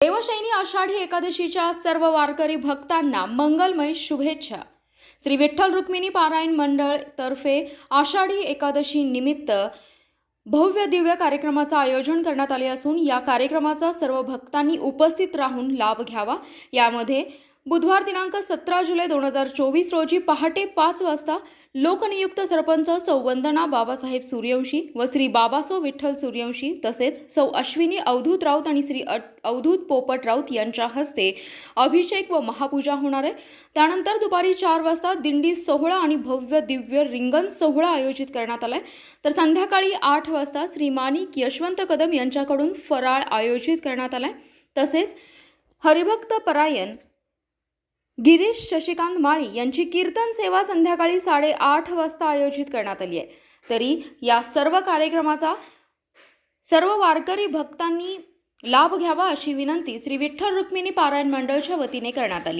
देवशैनी आषाढी एकादशीच्या सर्व वारकरी भक्तांना मंगलमय शुभेच्छा. श्री विठ्ठल रुक्मिणी पारायण मंडळ तर्फे आषाढी एकादशी निमित्त भव्य दिव्य कार्यक्रमाचं आयोजन करण्यात आले असून या कार्यक्रमाचा सर्व भक्तांनी उपस्थित राहून लाभ घ्यावा. यामध्ये बुधवार दिनांक सतरा जुलै दोन हजार चोवीस रोजी पहाटे पाच वाजता लोकनियुक्त सरपंच सौ वंदना बाबासाहेब सूर्यवंशी व श्री बाबासो विठ्ठल सूर्यवंशी तसेच सौ अश्विनी अवधूत राऊत आणि श्री अवधूत पोपट राऊत यांच्या हस्ते अभिषेक व महापूजा होणार आहे. त्यानंतर दुपारी चार वाजता दिंडी सोहळा आणि भव्य दिव्य रिंगण सोहळा आयोजित करण्यात आलाय. तर संध्याकाळी आठ वाजता श्री माणिक यशवंत कदम यांच्याकडून फराळ आयोजित करण्यात आलाय. तसेच हरिभक्त परायण गिरीश शशिकांत माळी यांची कीर्तन सेवा संध्याकाळी साडेआठ वाजता आयोजित करण्यात आली आहे. तरी या सर्व कार्यक्रमाचा सर्व वारकरी भक्तांनी लाभ घ्यावा अशी विनंती श्री विठ्ठल रुक्मिणी पारायण मंडळच्या वतीने करण्यात आली.